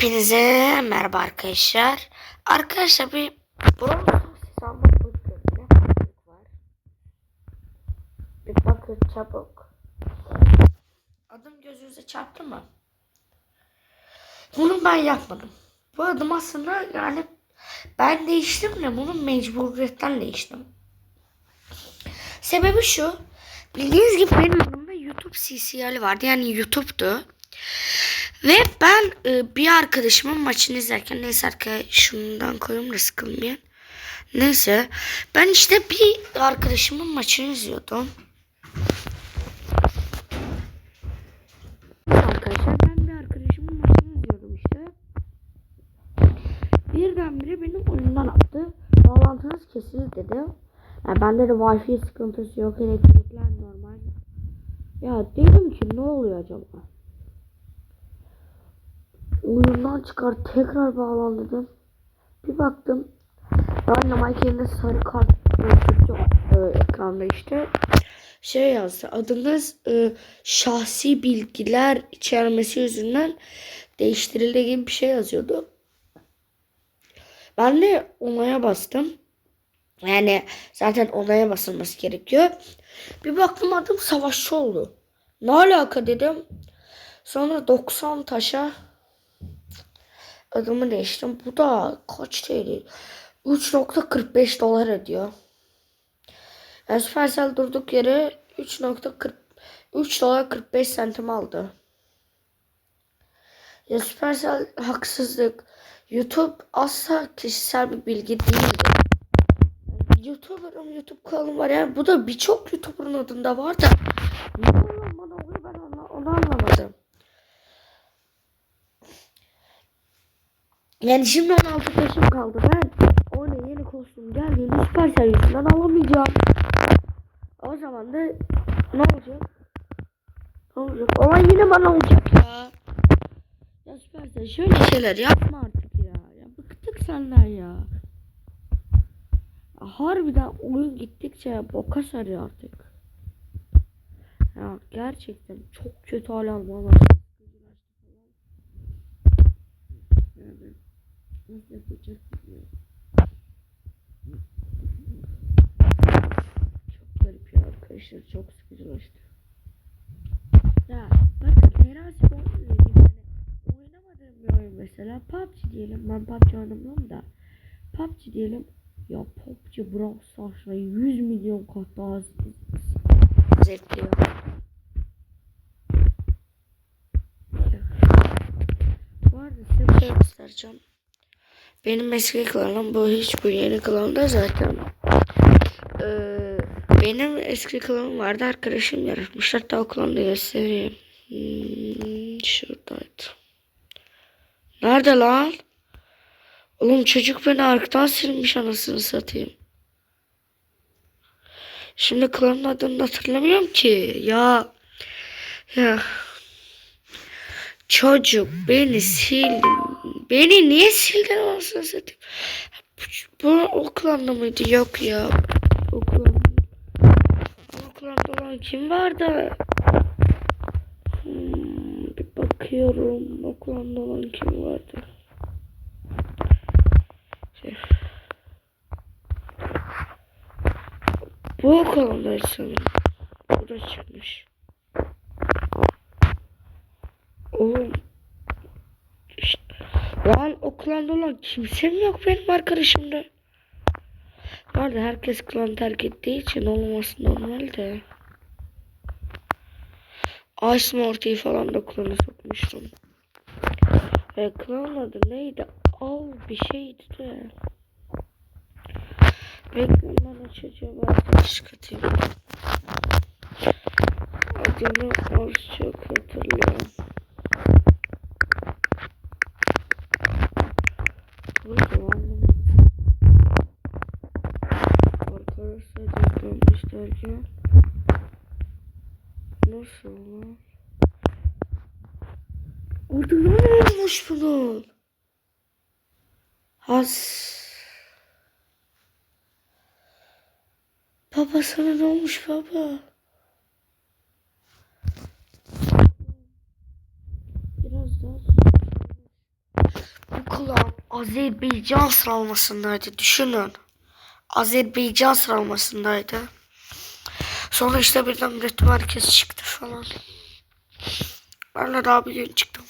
Hepinize merhaba arkadaşlar. Arkadaşlar bir Stars hesabı bakın. var. Bir bakın çabuk. Adım gözünüze çarptı mı? Bunu ben yapmadım. Bu adım aslında yani ben değiştim de bunu mecburiyetten değiştim. Sebebi şu. Bildiğiniz gibi benim adımda YouTube CCL vardı. Yani YouTube'du. Ve ben e, bir arkadaşımın maçını izlerken neyse arkadaşlar şundan koyayım da sıkılmayın. Neyse ben işte bir arkadaşımın maçını izliyordum. Arkadaşlar ben bir arkadaşımın maçını izliyordum işte. Birdenbire benim oyundan attı. Bağlantınız kesildi dedi. Yani bende de wifi sıkıntısı yok. Elektrikler normal. Ya dedim ki ne oluyor acaba? Oyundan çıkar tekrar bağlan dedim. Bir baktım. Dynamite yerine sarı kart gözüküyor e, ekranda işte. Şey yazdı. Adınız e, şahsi bilgiler içermesi yüzünden değiştirildi gibi bir şey yazıyordu. Ben de onaya bastım. Yani zaten onaya basılması gerekiyor. Bir baktım adım savaşçı oldu. Ne alaka dedim. Sonra 90 taşa adımı değiştim. Bu da kaç TL? 3.45 dolar ediyor. Yani Supercell durduk yere 3.40 3 dolar 45 sentim aldı. Ya Supercell haksızlık. YouTube asla kişisel bir bilgi değildi. YouTuber'ım YouTube kanalım var yani bu da birçok YouTuber'ın adında var da oluyor bana oluyor ben onu, onu anlamadım. Yani şimdi 16 yaşım kaldı. Ben oyuna yeni kostüm geldiğinde Supercell yüzünden alamayacağım. O zaman da ne olacak? Ne olacak? Olay yine bana olacak ya. Ya Supercell şöyle şeyler yapma artık ya. Ya bıktık senden ya. ya harbiden oyun gittikçe boka sarıyor artık. Ya gerçekten çok kötü hal başladı. Yani nasıl yapacak bilmiyorum. Çok garip ya arkadaşlar çok sıkıcılaştı. Ya bakın terazi boyunca yani oynamadığım bir oyun mesela PUBG diyelim ben PUBG oynamıyorum da PUBG diyelim ya PUBG Brawl Stars'la 100 milyon kat daha zevkli ya. Bu arada size bir şey göstereceğim. Benim eski klanım bu hiç bu yeni klanımda zaten. Ee, benim eski klanım vardı arkadaşım yaratmış. Hatta o klanı da göstereyim. Hmm, şuradaydı. Nerede lan? Oğlum çocuk beni arkadan silmiş anasını satayım. Şimdi klanın adını hatırlamıyorum ki. Ya. Ya. Çocuk beni sildi. Beni niye sildin anasını satayım? Bu o klanda mıydı? Yok ya. O klanda. O klanda olan kim vardı? Hmm, bir bakıyorum. O klanda olan kim vardı? Şey. Bu o klandaydı sanırım. Bu da çıkmış. Oğlum. Klanda olan kimse mi yok benim arkadaşımda? Var da herkes klan terk ettiği için olmaması normal. Ice Morty'yi falan da klana sokmuştum. E, klan adı neydi? Al bir şeydi de. Beklemden açacağım. Ben çıkartayım. Adını az çok hatırlıyorum. Neyse anlamadım. Dönmüş derken Nasıl lan? Orada ne olmuş bunun? Has. Baba sana ne olmuş baba? Biraz daha klan Azerbaycan sıralamasındaydı. Düşünün. Azerbaycan sıralamasındaydı. Sonra işte birden üretim merkezi çıktı falan. Ben de daha bir gün çıktım.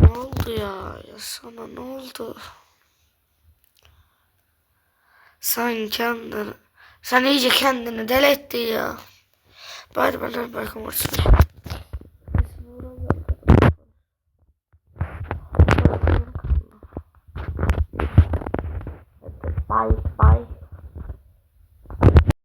Ne oldu ya? ya sana ne oldu? Sen kendini... Sen iyice kendini deli etti ya. Bari bana bakın ortasına. 5, 5.